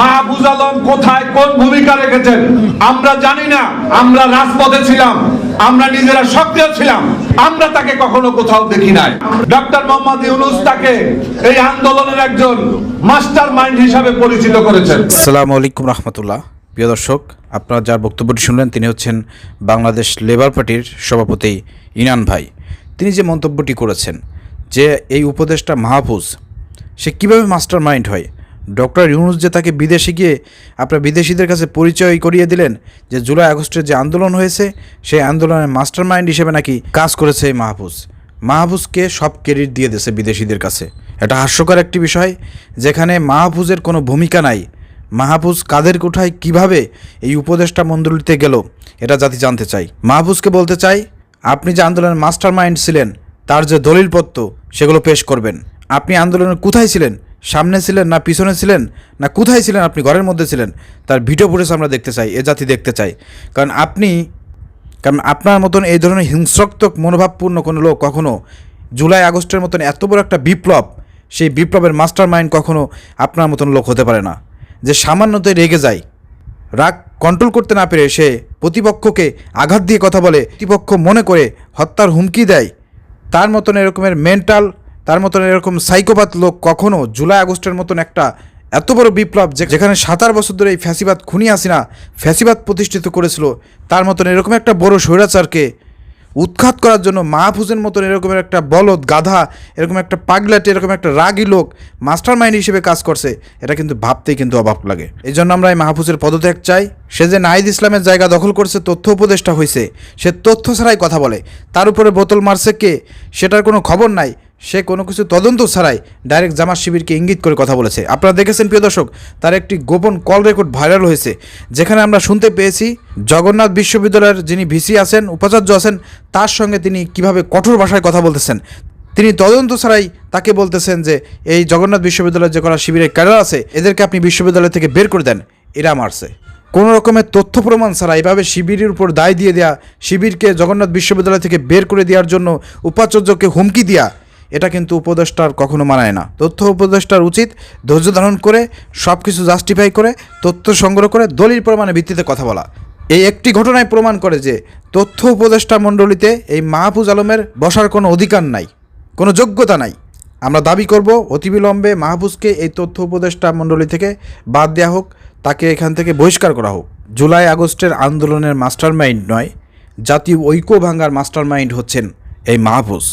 মাহফুজ আলম কোথায়, কোন ভূমিকা রেখেছেন? আমরা জানি না, আমরা রাজপথে ছিলাম, আমরা নিজেরা সক্রিয় ছিলাম, আমরা তাকে কখনো কোথাও দেখি নাই। ডক্টর মোহাম্মদ ইউনুস তাকে এই আন্দোলনের একজন মাস্টার মাইন্ড হিসাবে পরিচিত করেছেন। আসসালামু আলাইকুম রহমতুল্লাহ। প্রিয় দর্শক, আপনারা যার বক্তব্যটি শুনলেন, তিনি হচ্ছেন বাংলাদেশ লেবার পার্টির সভাপতি ইনান ভাই। তিনি যে মন্তব্যটি করেছেন, যে এই উপদেশটা মাহফুজ, সে কীভাবে মাস্টার মাইন্ড হয় ডক্টর ইউনুস যে তাকে বিদেশে গিয়ে আপনার বিদেশিদের কাছে পরিচয় করিয়ে দিলেন, যে জুলাই আগস্টের যে আন্দোলন হয়েছে, সেই আন্দোলনের মাস্টার মাইন্ড হিসেবে নাকি কাজ করেছে এই মাহফুজ। মাহফুজকে সব ক্রেডিট দিয়ে দিয়েছে বিদেশিদের কাছে। এটা হাস্যকর একটি বিষয়, যেখানে মাহফুজের কোনো ভূমিকা নাই। মাহফুজ কাদের কোঠায় কীভাবে এই উপদেষ্টা মণ্ডলীতে গেল, এটা জাতি জানতে চাই। মাহফুজকে বলতে চাই, আপনি যে আন্দোলনের মাস্টার মাইন্ড ছিলেন, তার যে দলিলপত্র, সেগুলো পেশ করবেন। আপনি আন্দোলনের কোথায় ছিলেন সামনে ছিলেন না পিছনে ছিলেন, না কোথায় ছিলেন, আপনি ঘরের মধ্যে ছিলেন, তার ভিডিও ফুটেজ আমরা দেখতে চাই, এ জাতি দেখতে চাই। কারণ আপনি, কারণ আপনার মতন এই ধরনের হিংস্রক্তক, মনোভাবপূর্ণ কোনো লোক কখনো জুলাই, আগস্টের মতন এত বড় একটা বিপ্লব, সেই বিপ্লবের মাস্টার মাইন্ড কখনো আপনার মতন লোক হতে পারে না। যে সামান্যতে রেগে যায়, রাগ কন্ট্রোল করতে না পেরে সে প্রতিপক্ষকে আঘাত দিয়ে কথা বলে, প্রতিপক্ষ মনে করে হত্যার হুমকি দেয়, তার মতন এরকমের মেন্টাল তার মতন এরকম সাইকোপাত লোক কখনো জুলাই আগস্টের মতন একটা এত বড় বিপ্লব যেখানে সাতার বছর ধরে এই ফ্যাসিবাদ খুনি আসিনা ফ্যাসিবাদ প্রতিষ্ঠিত করেছিল, তার মতন এরকম একটা বড় স্বৈরাচারকে উৎখাত করার জন্য মাহফুজের মতন এরকমের একটা বলদ, গাধা, এরকম একটা পাগলাটে, এরকম একটা রাগী লোক মাস্টার মাইন্ড হিসেবে কাজ করছে, এটা কিন্তু ভাবতেই কিন্তু অবাক লাগে। এই জন্য আমরা এই মাহফুজের পদত্যাগ চাই। সে যে নাহিদ ইসলামের জায়গা দখল করছে, তথ্য উপদেষ্টা হয়েছে সে তথ্য ছাড়াই কথা বলে। তার উপরে বোতল মারছে কে, সেটার কোনো খবর নাই। সে কোনো কিছু তদন্ত ছাড়াই ডাইরেক্ট জামাত শিবিরকে ইঙ্গিত করে কথা বলেছে। আপনারা দেখেছেন, প্রিয় দর্শক, তার একটি গোপন কল রেকর্ড ভাইরাল হয়েছে, যেখানে আমরা শুনতে পেয়েছি জগন্নাথ বিশ্ববিদ্যালয়ের যিনি ভিসি আছেন, উপাচার্য আছেন, তার সঙ্গে তিনি কীভাবে কঠোর ভাষায় কথা বলতেছেন। তিনি তদন্ত ছাড়াই তাকে বলতেছেন যে, এই জগন্নাথ বিশ্ববিদ্যালয়ের যে করা শিবিরের ক্যাডার আছে, এদেরকে আপনি বিশ্ববিদ্যালয় থেকে বের করে দেন, এরা মারছে। কোনো রকমের তথ্য প্রমাণ ছাড়া এভাবে শিবিরের উপর দায় দিয়ে দেয়া, শিবিরকে জগন্নাথ বিশ্ববিদ্যালয় থেকে বের করে দেওয়ার জন্য উপাচার্যকে হুমকি দেয়া এটা কিন্তু উপদেষ্টার কখনো মানায় না। তথ্য উপদেষ্টার উচিত ধৈর্য ধারণ করে সব কিছু জাস্টিফাই করে, তথ্য সংগ্রহ করে, দলিল প্রমাণের ভিত্তিতে কথা বলা। এই একটি ঘটনায় প্রমাণ করে যে তথ্য উপদেষ্টা মণ্ডলীতে এই মাহফুজ আলমের বসার কোনো অধিকার নাই, কোনো যোগ্যতা নাই। আমরা দাবি করব অতিবিলম্বে মাহফুজকে এই তথ্য উপদেষ্টা মণ্ডলী থেকে বাদ দেওয়া হোক, তাকে এখান থেকে বহিষ্কার করা হোক। জুলাই আগস্টের আন্দোলনের মাস্টার মাইন্ড নয়, জাতীয় ঐক্য ভাঙ্গার মাস্টার মাইন্ড হচ্ছেন এই মাহফুজ।